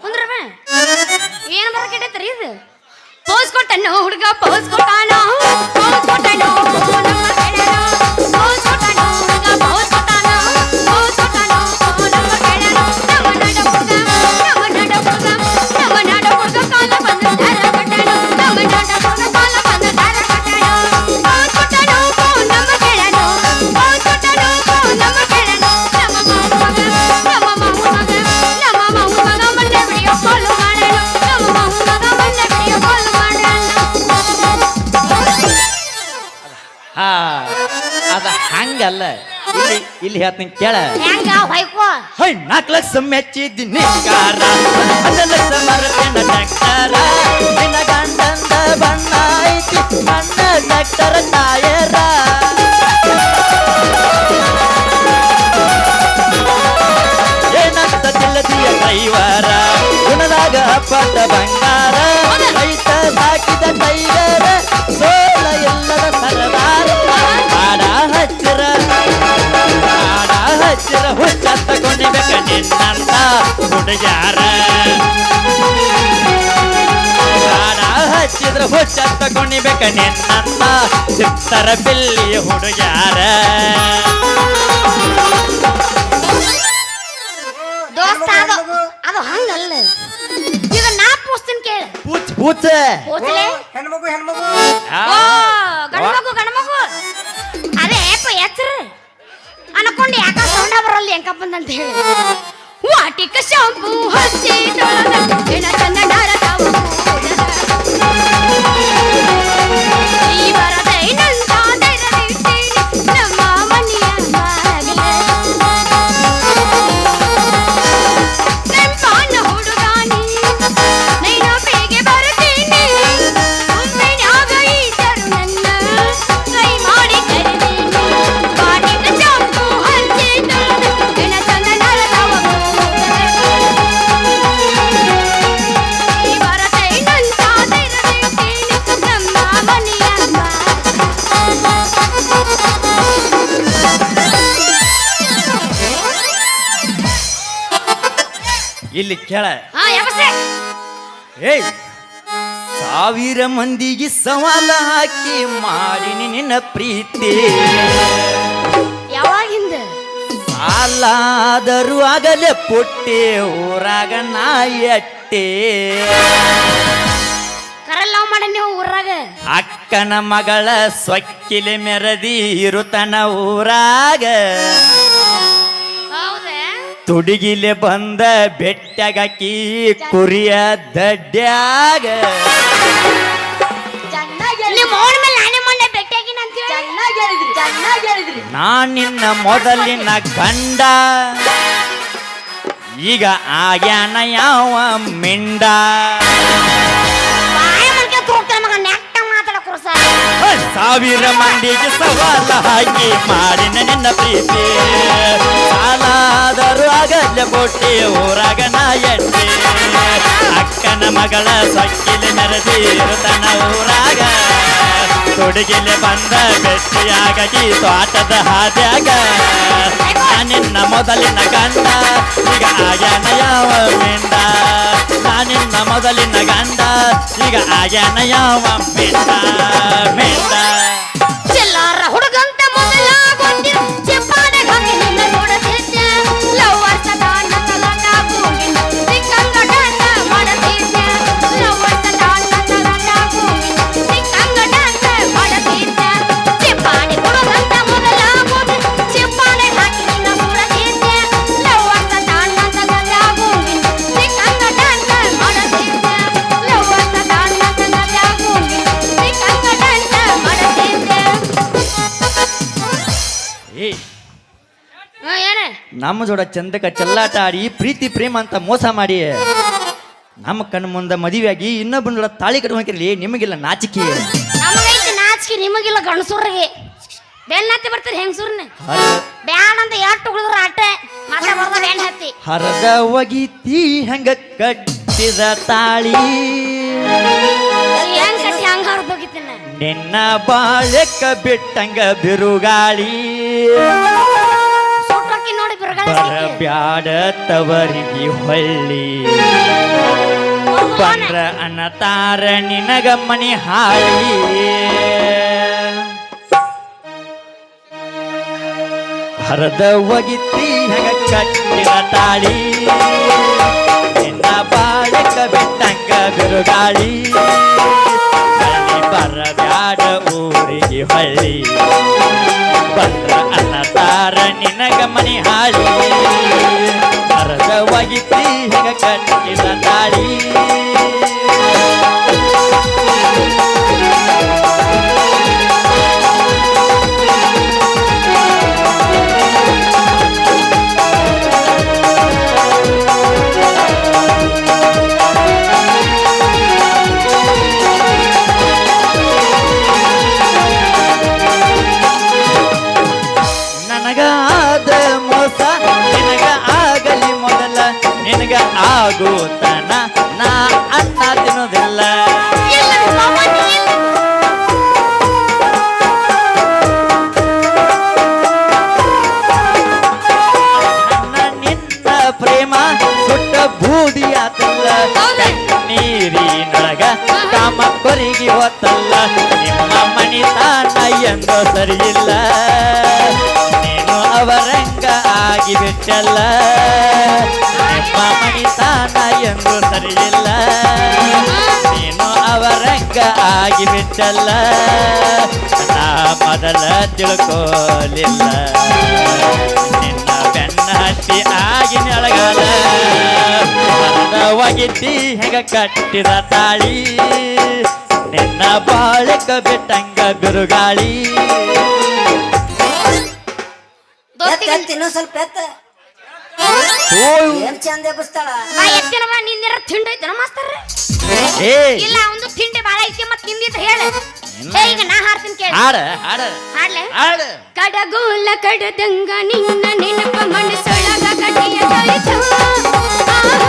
ಕುಂದ್ರವ ಏನ್ ಬರಕೈತೈತ್ರಿ ಇದು? ಪೋಸ್ ಕೊಟ್ಟನು ಹುಡುಗ ಪೋಸ್ ಕೊಟ್ಟಾನೋ ಪೋಸ್ ಕೊಟ್ಟನು ನಮ್ಮ ಹಂಗಲ್ಲ. ಇಲ್ಲಿ ಇಲ್ಲಿ ಹೇಳ್ತೀನಿ ಕೇಳ. ಹೆಂಗ ಹೊಯ್ಕೋ? ಹೈ ನಾಲ್ಕು ಲಕ್ಷ ಮೆಚ್ಚಿದ್ದೀನಿ ಕಾರ ಹತ್ತು ಲಕ್ಷ ಮರತಿನ ನಿನ್ನ ಗಂಡಂದ ಬಣ್ಣ ಐತಿ ಏನಂತ ತಿಲ್ಲದಿಯ ಗುಣದಾಗ ಬಂಗಾರ. ರೈತ ಸಾಕಿದ ಟೈಗರ ಸೋಲ ಎಲ್ಲದ ಸರದಾರ ಬಾಡ ಹಚ್ಚಿರ ಹುಚ್ಚ ತಗೊಂಡಿಬೇಕ ನಿನ್ನಂತ ಹುಡುಗ್ಯಾರ. ಬಾಡ ಹಚ್ಚಿದ್ರ ಹುಚ್ಚ ತಗೊಂಡಿಬೇಕ ನಿನ್ನಂತ ಚಿತ್ತರ ಬಿಲ್ಲಿ ಹುಡುಗ್ಯಾರ. ದೋಸ್ತ ಅದು ಅದು ಹಂಗಲ್ಲ. ಈಗ ನಾ ಪೂಸ್ತೀನಿ ಕೇಳ. ಪೂಚ್ ಪೂಚ. ಪೂಸ್ಲೆ ಹೆಣ್ಮಗು ಹೆಣ್ಮಗು. ಓ ಗಣಮಗು ಗಣಮಗು ಅದೇ ಏಪ ಎಚ್ಚರು ಅನ್ಕೊಂಡು ಯಾಕ ಸೌಂಡ ಬರಲ್ಲ ಹೆಂಕಪ್ಪಂದಂತ ಹೇಳಿ ವಾಟಿಕ ಶಾಂಪು ಹಸಿ ತೊಳೆದ ಹೆಣ. ಕೇಳ. ಏಯ್ ಸಾವಿರ ಮಂದಿಗೆ ಸವಾಲ ಹಾಕಿ ಮಾಡಿ ನಿನ್ನ ಪ್ರೀತಿ. ಯಾವಾಗಿಂದ ಸಾಲಾದರೂ ಆಗಲೇ ಪುಟ್ಟಿ ಊರಾಗ ನಾಯಟ್ಟೆ ಮಾಡ ನೀವು ಊರಾಗ? ಅಕ್ಕನ ಮಗಳ ಸೊಕ್ಕಿಲೆ ಮೆರದಿ ಇರುತನ ಊರಾಗ. ತುಡಿಗಿಲೆ ಬಂದ ಬೆಟ್ಟಗಾಕಿ ಕುರಿಯ ದಡ್ಡ್ಯಾಗ. ನಾ ನಿನ್ನ ಮೊದಲಿನ ಗಂಡ. ಈಗ ಆಗ್ಯಾನ ಯಾವ ಮಿಂಡ. ಸಾವಿರ ಮಂದಿಗೆ ಸವಾಲ ಹಾಕಿ ಮಾಡಿ ನಿನ್ನ ಪ್ರೀತಿ. ಸಾಲಾದರೂ ಅಗಲ್ಯ ಕೊಟ್ಟಿ ಊರಾಗ ಅಕ್ಕನ ಮಗಳ ಸಕ್ಕಿಲಿ ಮೆರೆದಿ ಇರುತನ ಊರಾಗ. ತೊಡಗಿಲೆ ಬಂದ ಬೆಟ್ಟಿಯಾಗಿ ತೋಟದ ಹಾದ್ಯಾಗ? ನಾನಿನ್ನ ಮೊದಲಿನ ಗಂಡ, ಈಗ ಆಗ್ಯಾನ ಯಾವ ಮಿಂಡ ನಾನಿನ್ನ ಮೊದಲಿನ ಗಂಡ, ಈಗ ಆಗ್ಯಾನ ಯಾವ ಮಿಂಡ ಮಿಂಡ ಚಿಲ್ಲಾರ ಹುಡುಗಂತ ನಮ್ಮ ಜೋಡ ಚಂದಕ ಚೆಲ್ಲಾಟ ಆಡಿ ಪ್ರೀತಿ ಪ್ರೇಮ ಅಂತ ಮೋಸ ಮಾಡಿ ನಮ್ಮ ಕಣ್ಣು ಮುಂದೆ ಮದುವೆಯಾಗಿ ಇನ್ನೊಬ್ಬನ ಜೋಡ ತಾಳಿ ಕಟ್ಕೊಂಡ್ರಿ ನಿಮಗಿಲ್ಲ ನಾಚಿಕೆ. ನಮಗೈತಿ ನಾಚಿಕೆ ನಿಮಗಿಲ್ಲ ಗಣಸೂರಿಗೆ ಬೆನ್ನತ್ತಿ ಬರ್ತಾರೆ ಹೆಂಗಸೂರ್ನ ಬ್ಯಾಣ ಅಂತ ಎಷ್ಟು ಉಳಿದ್ರ ಅಟ್ಟೆ ಮಾತಾ ಬರ್ದ ಬೆನ್ ಹತ್ತಿ. ಹರದ ಒಗಿತಿ ಹೆಂಗ ಕಟ್ಟಿದ ತಾಳಿ. ಹೆಂಗ್ ಕಟ್ಟಿ ಹಂಗ ಹರಿದು ಹೋಗಿತ್ತಿನ ನಿನ್ನ. ಬಾಳೆಕ್ಕ ಬಿಟ್ಟಂಗ ಬಿರುಗಾಳಿ. ತವರಿಗೆ ಹೊಳ್ಳಿ. ಬಂದ್ರ ಅನ್ನತಾರ ನಿನಗ ಮನಿ ಹಾಳಿ ಹರದ ಒಗಿತಿ ಹೆಗ ಕಟ್ಟಿನ ತಾಳಿ. ನಿನ್ನ ಬಾಳಕ ಬಿಟ್ಟಂಗ ಬಿರುಗಾಳಿ. ಬರ ಬರಬ್ಯಾಡ ಊರಿಗೆ ಹೊಳ್ಳಿ. ಬಂದ್ರ ಅನ್ನತಾರ ನಿನಗ ಮನಿ ಹಾಳಿ. ಅರಸವಾಗಿ ಒಗಿತಿ ಹೆಗ ಕಟ್ಟಿರ ತಾಳಿ ಕೊರಿಗಿ ನಿಮ್ಮ ಮಣಿತಾನ ಎಂದು ಸರಿಯಿಲ್ಲ. ನೀನು ಅವರಂಗ ಆಗಿಬಿಟ್ಟಲ್ಲ ನಿಮ್ಮ ಮಣಿತಾನ ಎಂದು ಸರಿಯಿಲ್ಲ. ನೀನು ಅವರಂಗ ಆಗಿಬಿಟ್ಟಲ್ಲ ನಾ ಮೊದಲ ತಿಳ್ಕೋಲಿಲ್ಲ. ನಿನ್ನ ಬೆನ್ನ ಹತ್ತಿ ಆಗಿ ನೆಳಗಾಲ. ಮರದ ಒಗಿತಿ ಹೆಗ ಕಟ್ಟಿದ ತಾಳಿ. ನಿನ್ನ ಬಾಳಕ ಬಿಟ್ಟಂಗ ಬಿರುಗಾಳಿ. ಎತ್ತ ದೋಸ್ತಿಗೆ ಎತ್ತ ಇನ್ನೊಂದ್ ಸ್ವಲ್ಪ ಎತ್ತ. ಓಯ್. ಏನ್ ಚಂದ ಎಬ್ಬಿಸ್ತಾಳ? ಬಾ ಎತ್ತಿನವ ನಿಂದಿರ ತಿಂಡಿ ಐತನ ಮಾಸ್ತರ ಏ. ಇಲ್ಲ ಒಂದು ತಿಂಡಿ ಬಾಳ ಐತಿ ಮತ್ ಹೇಳ. ಈಗ ನಾ ಹಾಡ್ತೀನಿ ಕೇಳ. ಹಾಡ ಹಾಡ. ಹಾಡ್ಲೆ? ಹಾಡ. ಕಡಗೋಲ ಕಡದಂಗ ನಿನ್ನ ನೆನಪ ಮನಸೊಳಗ ಕಟ್ಟಿಯ ಆಹಾ,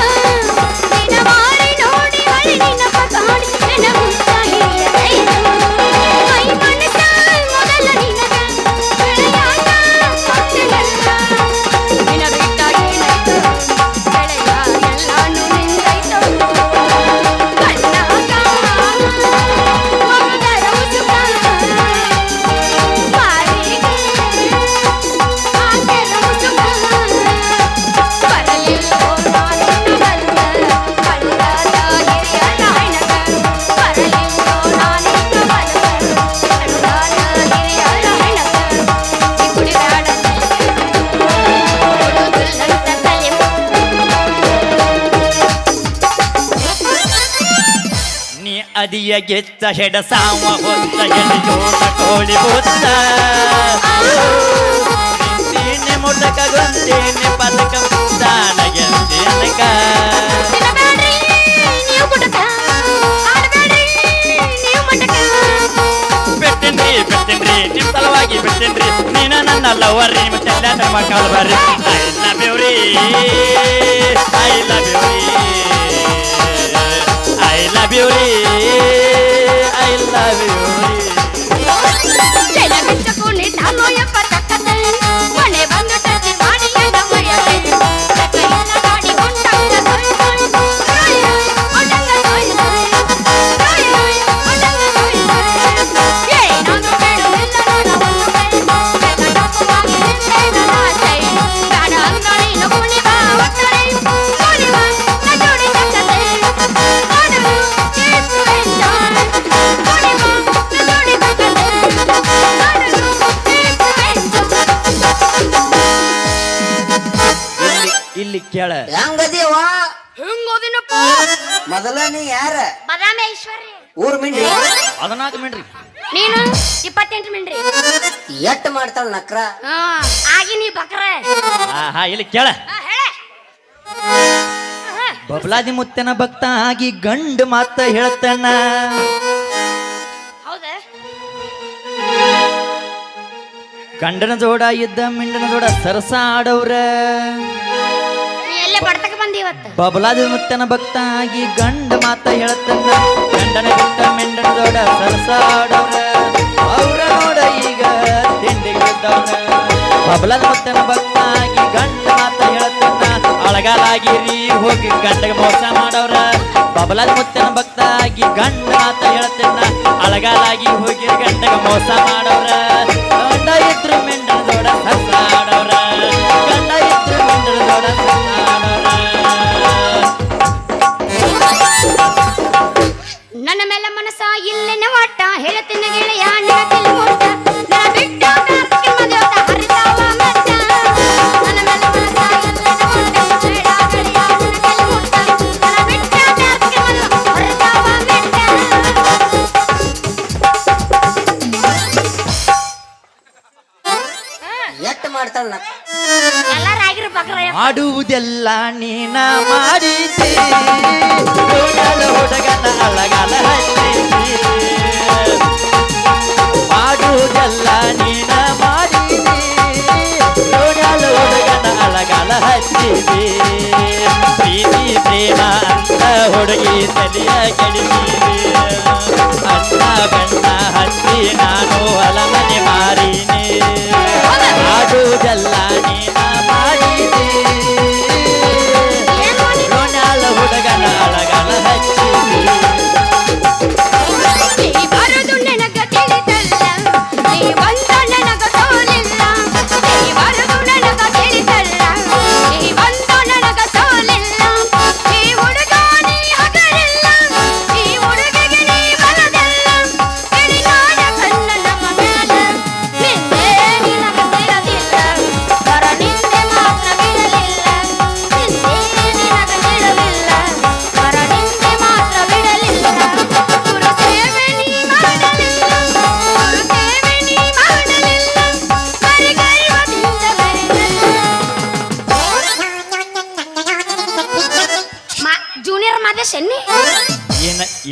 ಅದಿಯ ಗೆತ್ತ ಹೆಡ ಸಾಮ ಹೊತ್ತ ಎಡೆ ಕೋಳಿ ಬುತ್ತ ನಿಂತೇನೆ ಮುಟಕ ಗೊಂದೇನೆ ಪದಕ ಮುತ್ತಾನ ಗೆಲ್ತಿ ಅನಕ ಬಿಡ್ತೇನ್ರಿ ಬಿಡ್ತೇನ್ರಿ ನಿಮ್ ಸಲುವಾಗಿ ಬಿಡ್ತೇನ್ರಿ ನೀನ ನನ್ನ ಲವರ್ ನಿಮ್ಮ ಚೆಲ್ಲ ನಮ್ಮ ಕಾಲು ಬರ್ರಿ ಐ ಲವ್ ಯು ರೀ. ಐ ಲವ್ ಯು ರೀ. ಮನೆ ಹದಿನಾಲ್ಕು ಮಿನ್ರಿ ನೀನು ಇಪ್ಪತ್ತೆಂಟು ಮಿಂಡ್ರಿ ಎಟ್ ಮಾಡ್ತಾಳ ನಕ್ರ? ಹಾ ಆಗಿ ನೀ ಬಕ್ರ. ಹಾ ಹಾ ಇಲ್ಲಿ ಕೇಳ. ಹಾ, ಹೇಳ. ಬಬ್ಲಾದಿ ಮುತ್ತನ ಭಕ್ತ ಆಗಿ ಗಂಡ ಮಾತ ಹೇಳ್ತಾನ. ಹೌದಾ? ಗಂಡನ ಜೋಡ ಇದ್ದ ಮಿಂಡನ ಜೋಡ ಸರಸ ಆಡವ್ರ. ನೀ ಎಲ್ಲೇ ಬಡ್ತಕ ಬಂದಿ ಇವತ್ತು? ಬಬಲಾದಿ ಮುತ್ತನ ಭಕ್ತ ಆಗಿ ಗಂಡ ಮಾತ ಹೇಳ್ತಾನ ಗಂಡನ ಬಿಟ್ಟ ಮೆಂಡನ ಜೋಡ ಸರಸಾಡವ್ರ. ಅವ್ರ ನೋಡ ಈಗ ತಿಂಡಿಗೆ ಬಿದ್ದವ್ರ. ಬಬಲಾದ ಮುತ್ತನ ಭಕ್ತ ಆಗಿ ಗಂಡ ಮಾತ ಅಳಗಾಲಾಗಿರಿ ಹೋಗಿ ಗಂಡಗ ಮೋಸ ಮಾಡವ್ರ. ಬಬಲಾದ ಮುತ್ತನ ಭಕ್ತ ಆಗಿ ಗಂಡ ಮಾತ ಹೇಳ್ತಿಲ್ಲ ಅಳಗಾಲಾಗಿ ಹೋಗಿ ಗಂಡಗ ಮೋಸ ಮಾಡವ್ರ. ಎಟ್ ಮಾಡ್ತಾಳ ಮಾಡುವುದೆಲ್ಲ ನೀನ ಮಾಡಿದಿ ಹುಡುಗನ ಹುಡುಗನ ಅಳಗಾಲ ಹಚ್ಚಿದಿ ಮಾಡುವುದೆಲ್ಲ ನೀನ ಹುಡುಗನ ಹಚ್ಚಿದಿ ಪ್ರೀತಿ ಪ್ರೇಮ ಅಂತ ಹುಡುಗಿ ತಲೆಯ ಕೆಡಿಸಿದಿ ಅಣ್ಣ ಬಣ್ಣ ಹಚ್ಚಿ ನಾನು ಅಲಮನೆ ಮಾರಿನಿ. ಮಾಡುವುದೆಲ್ಲ ನೀನ.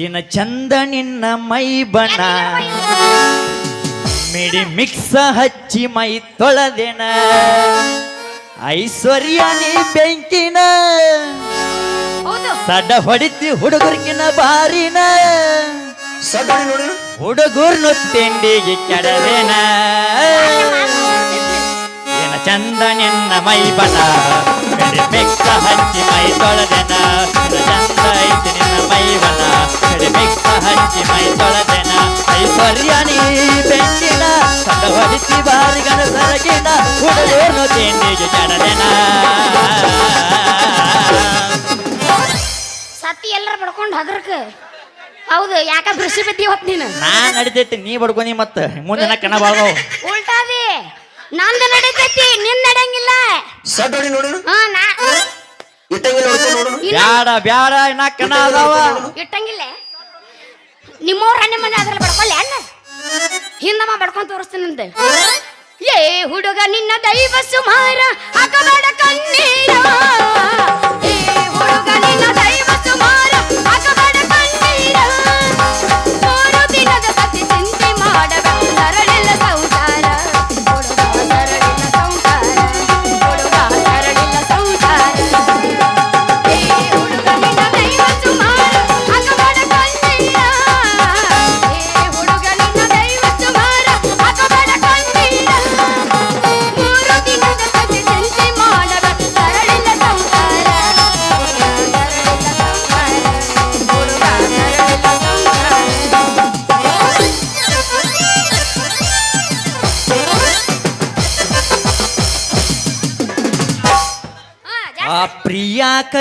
ಏನ ಚಂದ ನಿನ್ನ ಮೈ ಬಣ. ಮಿಡಿ ಮಿಕ್ಸ ಹಚ್ಚಿ ಮೈ ತೊಳೆದೆನ. ಐಶ್ವರ್ಯ ನೀ ಬೆಂಕಿನ. ಸಡ ಸಡ್ಡ ಹೊಡಿತಿ ಹುಡುಗರ್ಕಿನ ಬಾರಿನ. ಹುಡುಗರ್ನು ತಿಂಡಿಗೆ ಕೆಡವೆನ. ಏನ ಚಂದ ನಿನ್ನ ಮೈ ಬಣ. ಮಿಡಿ ಮಿಕ್ಸ ಹಚ್ಚಿ ಮೈ ತೊಳೆದೆನ. ಚಂದ ಐತಿ ನಿನ್ನ ಮೈ ಹಂಚಿ ಮೈ ತೊಳೆದೆನ. ಐಶ್ವರ್ಯ ನೀ ಬೆಂಕಿನ ಸಡ್ಡ ಹೊಡಿತಿ ಬಾರಿಗನ ಸರಗಿನ ಹುಡುಗೇನು ತಿಂಡಿಗೆ ಜಡದೆನ ಸತಿ ಎಲ್ಲರ ಬಡ್ಕೊಂಡು ಹಗರ್ಕ ಹೌದು ಯಾಕ ಕೃಷಿ ಬಿದ್ದಿ ಹೊತ್ ನೀನು? ನಾ ನಡಿತೈತಿ ನೀ ಬಡ್ಕೊನಿ ಮತ್ತ. ಮುಂದಿನ ಕಣ ಬಾಳ್ದವು ಉಲ್ಟಾದಿ ನಂದು ನಡೀತೈತಿ ನಿನ್ ನಡಂಗಿಲ್ಲ ಸಡ್ಡಿ ನೋಡಿ ಹಾ ನಾ ಇಟ್ಟಂಗಿಲ್ಲ ನೋಡ್ಕೊ ನೋಡು. ಬ್ಯಾಡ ಬ್ಯಾಡ ಇನ್ನ ಕಣ ಅದಾವ. ಇಟ್ಟಂಗಿಲ್ಲ. ನಿಮ್ಮವ್ರ ಅಣ್ಣ ಮನೆ ಅದ್ರಲ್ಲಿ ಬಡ್ಕೊಳ್ಳಿ ಅಣ್ಣ. ಹಿಂದಮ್ಮ ಬಡ್ಕೊಂಡ್ ತೋರಿಸ್ತೀನಿ ಅಂದೆ ಏ ಹುಡುಗ ನಿನ್ನ ದೈವ ಸುಮಾರ ಹಾಕಬೇಡ ಕಣ್ಣೀರ. ಏ ಹುಡುಗ ನಿನ್ನ ದೈವ ಸುಮಾರ.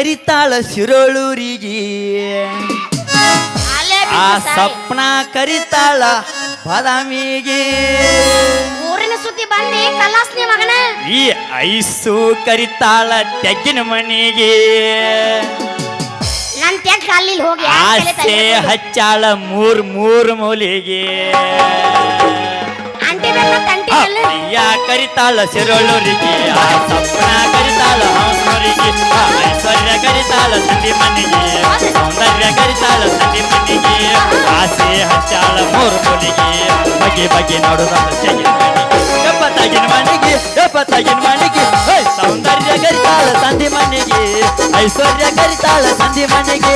ಕರಿತಾಳ ಶಿರೋಳೂರಿಗೆ. ಆ ಸ್ವಪ್ನ ಸಪ್ನ ಕರಿತಾಳ ಬಾದಾಮಿಗೆ. ಊರಿನ ಸುದ್ದಿ ಬಂದಿ ಕಲಾಸ್ನಿ ಮಗನ. ಈ ಐಸು ಕರಿತಾಳ ತೆಗ್ಗಿನ ಮನೆಗೆ. ನನ್ ತೆಗ್ ಅಲ್ಲಿ ಹೋಗಿ ಆಸೆ ಹಚ್ಚಾಳ ಮೂರ್ ಮೂರ್ ಮೂಲಿಗೆ. ಪ್ರಿಯಾ ಕರಿತಾಳ ಸಿರೋಳೂರಿಗೆ, ಆ, ಸಪ್ನ ಕರಿತಾಳ ಹಂಸೂರಿಗೆ ಆ, ಐಶ್ವರ್ಯ ಕರಿತಾಳ ಸಂಧಿ ಮನೆಗೆ ಸೌಂದರ್ಯ ಕರಿತಾಳ ಸಂಧಿ ಮನೆಗೆ ಆಸೆ ಹಚ್ಚಾಳ ಮೂರು ಮೂಲಿಗೆ ಬಗೆ ಬಗೆ ನೋಡುದ ಎಪ್ಪತ್ತಾಗಿನ ಮನೆಗೆ ಎಪ್ಪತ್ತಾಗಿನ ಮನೆಗೆ ಹೇ, ಸೌಂದರ್ಯ ಕರಿತಾಳ ಸಂಧಿ ಮನೆಗೆ ಐಶ್ವರ್ಯ ಕರಿತಾಳ ಸಂಧಿ ಮನೆಗೆ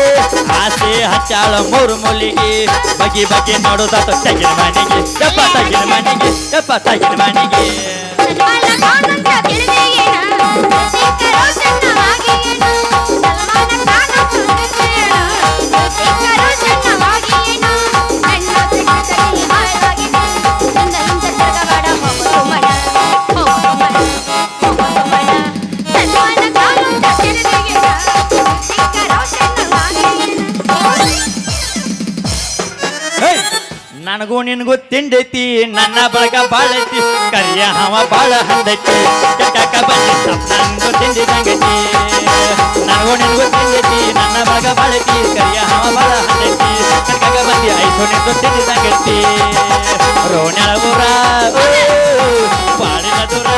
ಆಸೆ ಹಚ್ಚಾಳ ಮೂರು ಮೂಲಿಗೆ ಬಗೆ ಬಗೆ ನೋಡೋದ ತಗಿನ ಮನೆಗೆ ಮನೆಗೆ ಎಪ್ಪತ್ತಾಗಿನ ಮನೆಗೆ. ಸನ್ಮಾನ ಕಾಣಂತ ತಿಳಿದೆ ನನಗೂ ನಿನಗೂ ತಿಂಡೈತಿ ನನ್ನ ಬಳಗ ಬಾಳೈತಿ ಕರಿಯ ಹವ ಬಾಳ ಹಂದೈತಿ ಕೆಟ್ಟಾಕ ಬಂದಿ ಸಪ್ನಂದು ತಿಂದಿದಂಗೈತಿ ನನಗೂ ನಿನಗೂ ತಿಂದೈತಿ ನನ್ನ ಬಳಗ ಬಾಳೈತಿ ಕರಿಯ ಹವ ಬಾಳ ಹಂದೈತಿ ಕೆಟ್ಟಾಕ ಬಂದಿ ಐಸು ನಿಂದು ತಿಂದಿದಂಗೈತಿ ರೋಣ್ಯಾಳ ಊರ ಓ, ಬಾಳಿಲ ದೂರ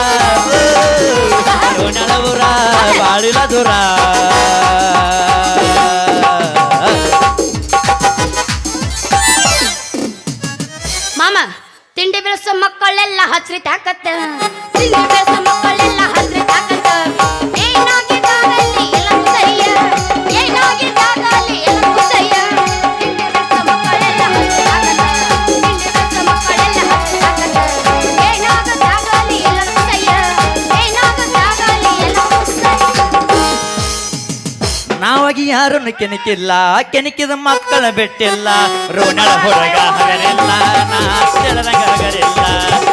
ನಾವಾಗಿ ಯಾರನ್ನು ಕೆಣಕಿಲ್ಲ, ಕೆಣಕಿದ ಮಕ್ಕಳ ಬಿಟ್ಟಿಲ್ಲ ರೋಣಳ ಹೊರಗ ಹಗರಿಲ್ಲ ನಾ ತೆಳದಂಗ ಹಗರಿಲ್ಲ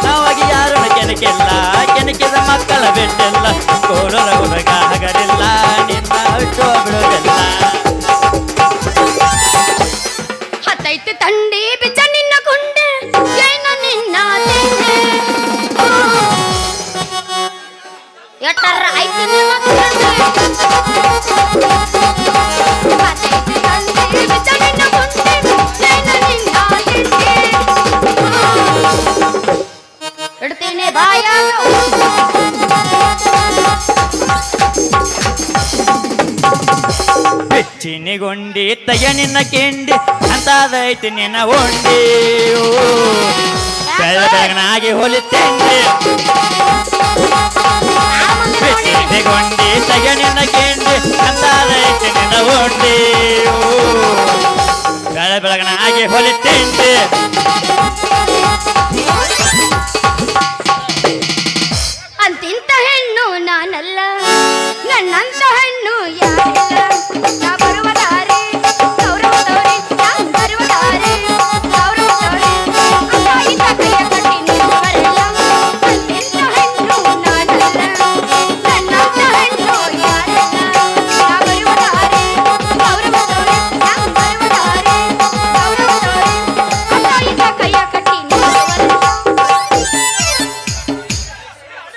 ನಾವಾಗಿ ಯಾರನ್ನು ಕೆಣಕಿಲ್ಲ, ಕೆಣಕಿದ ಮಕ್ಕಳ ಬೆಟ್ಟಿಲ್ಲ, ಕೋಲರ ಹೊರಗ ಹಗರಿಲ್ಲ ನಿನ್ನ ಹುಟ್ಟು ಬಿಡುವುದಿಲ್ಲ ಹತ್ತೈತೆ ತಂಡಿ ನಿನ್ನ ತಿಂಡೆ ಇಡ್ತೀನಿ ಬಾಯಾಗ ಬೆಚ್ಚಿನಿಗೊಂಡಿ ತಯ ನಿನ್ನ ಕೆಂಡಿ ಅಂತಾದೈತಿ ನಿನ್ನ ಬೆಳ ಬೆಳಗನಾಗಿ ಹೊಲಿತೆಂಡಿ ಬೆಚ್ಚಿನಿಗೊಂಡಿ ತಯ ಕೇಂದ್ರ ಕೆಂಡಿ ಓಡಿ ಬೆಳೆ ಬೆಳಗನ ಹಾಗೆ ಹೊಲಿತೆಂಡಿ